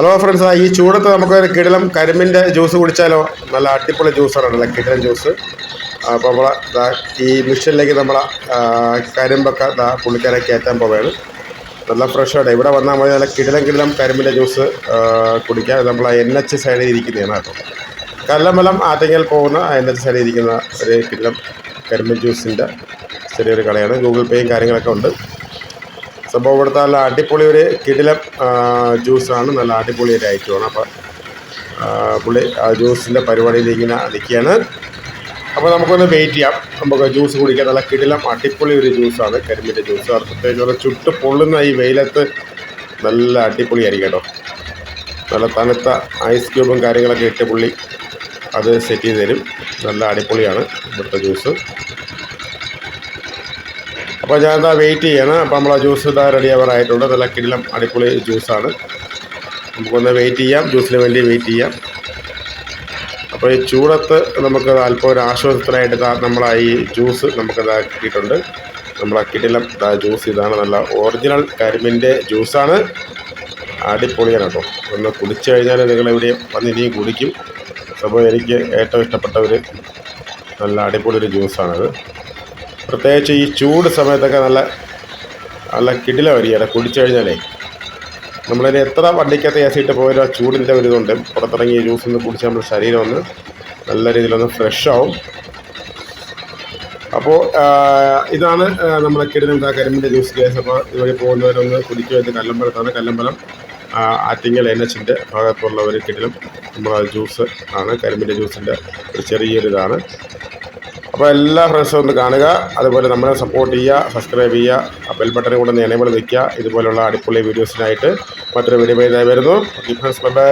Hello friends ആ ഈ ചൂടത്ത് നമുക്ക് കിടലം കരിമ്പിന്റെ ജ്യൂസ് കുടിച്ചാലോ? നല്ല അടിപൊളി ജ്യൂസാണ് കിടലൻ ജ്യൂസ് അപ്പോൾ നമ്മൾ ദാ ഈ മിഷനിലേക്ക് നമ്മൾ കരിമ്പൊക്കെ പുള്ളിക്കാരെ കയറ്റാൻ പോവുകയാണ്. നല്ല ഫ്രഷായിട്ട് ഇവിടെ വന്നാൽ മതി നല്ല കിടിലം കിടലം കരിമ്പിന്റെ ജ്യൂസ് കുടിക്കാം നമ്മളെ നമ്മൾ എൻ എച്ച് സൈഡിൽ ഇരിക്കുന്നതാണ് കേട്ടോ. കല്ലമ്പലം ആറ്റിങ്ങൽ പോകുന്ന എൻ എച്ച് സൈഡിൽ ഇരിക്കുന്ന ഒരു കിടിലം കരിമ്പൻ ജ്യൂസിന്റെ ചെറിയൊരു കടയാണ്. ഗൂഗിൾ പേയും കാര്യങ്ങളൊക്കെ ഉണ്ട്. സംഭവം ഇവിടുത്തെ നല്ല അടിപൊളി ഒരു കിടിലം ജ്യൂസാണ്. നല്ല അടിപൊളി ഒരു ഐറ്റമാണ്. അപ്പോൾ പുള്ളി ആ ജ്യൂസിന്റെ പരിപാടിയിൽ ഇങ്ങനെ നിൽക്കുകയാണ്. അപ്പോൾ നമുക്കൊന്ന് വെയിറ്റ് ചെയ്യാം. നമുക്ക് ജ്യൂസ് കുടിക്കാൻ നല്ല കിടിലം അടിപൊളി ഒരു ജ്യൂസാണ്. കരിമ്പിന്റെ ജ്യൂസ്. അത് പ്രത്യേകിച്ച് നല്ല ചുട്ട് പൊള്ളുന്ന ഈ വെയിലത്ത് നല്ല അടിപൊളിയായിരിക്കും കേട്ടോ. നല്ല തണുത്ത ഐസ് ക്യൂബും കാര്യങ്ങളൊക്കെ ഇട്ട് പുള്ളി അത് സെറ്റ് ചെയ്ത് തരും. നല്ല അടിപൊളിയാണ് ഇവിടുത്തെ ജ്യൂസ്. അപ്പോൾ ഞാൻ എന്താ വെയിറ്റ് ചെയ്യണം. അപ്പോൾ നമ്മൾ ആ ജ്യൂസ് ഇതാ റെഡി ആവാറായിട്ടുണ്ട് നല്ല കിടിലം അടിപൊളി ജ്യൂസാണ് നമുക്കൊന്ന് വെയിറ്റ് ചെയ്യാം. ജ്യൂസിന് വേണ്ടി വെയിറ്റ് ചെയ്യാം. അപ്പോൾ ഈ ചൂടത്ത് നമുക്ക് അല്പം ഒരു ആശ്വാസത്തിനായിട്ട് ഇതാ നമ്മൾ ഈ ജ്യൂസ് നമുക്ക് കിട്ടിയിട്ടുണ്ട്. നമ്മളെ കിടിലം ഇതാ ജ്യൂസ് ഇതാണ്. നല്ല ഒറിജിനൽ കരിമിന്റെ ജ്യൂസാണ് അടിപൊളിയാണ് കേട്ടോ. ഒന്ന് കുടിച്ചു കഴിഞ്ഞാൽ നിങ്ങൾ എവിടെയും വന്ന് ഇനിയും കുടിക്കും. അപ്പോൾ എനിക്ക് ഏറ്റവും ഇഷ്ടപ്പെട്ട ഒരു നല്ല അടിപൊളി ഒരു ജ്യൂസാണത് പ്രത്യേകിച്ച് ഈ ചൂട് സമയത്തൊക്കെ നല്ല നല്ല കിടില വരികയാണ്. കുടിച്ചു കഴിഞ്ഞാലേ നമ്മളിനി എത്ര വണ്ടിക്കകത്ത് എ സി ഇട്ട് പോയാലും ആ ചൂടിന്റെ ഒരു ഇതുണ്ട് പുറത്തിറങ്ങി ജ്യൂസ് ഒന്ന് കുടിച്ച് നമ്മുടെ ശരീരം ഒന്ന് നല്ല രീതിയിലൊന്ന് ഫ്രഷ് ആവും. അപ്പോൾ ഇതാണ് നമ്മുടെ കിടിലുണ്ടാ കരിമ്പിന്റെ ജ്യൂസ് കേസ് അപ്പോൾ ഇതുവഴി പോകുന്നവരൊന്ന് കുടിക്കുക ഇത് കല്ലമ്പലത്താണ് കല്ലമ്പലം. ആറ്റിങ്ങൽ എൻ എച്ചിന്റെ ഭാഗത്തുള്ള ഒരു കിടിലും നമ്മുടെ ജ്യൂസ് ആണ് കരിമ്പിന്റെ ജ്യൂസിന്റെ ഒരു ചെറിയൊരു ഇതാണ് അപ്പോൾ എല്ലാ ഫ്രണ്ട്സും ഒന്ന് കാണുക. അതുപോലെ നമ്മളെ സപ്പോർട്ട് ചെയ്യുക സബ്സ്ക്രൈബ് ചെയ്യുക ബെൽ ബട്ടൺ കൂടെ ഒന്ന് എനേബിൾ നിൽക്കുക ഇതുപോലുള്ള അടിപൊളി വീഡിയോസിനായിട്ട് മറ്റൊരു വീഡിയോ വരുന്നു. Okay friends bye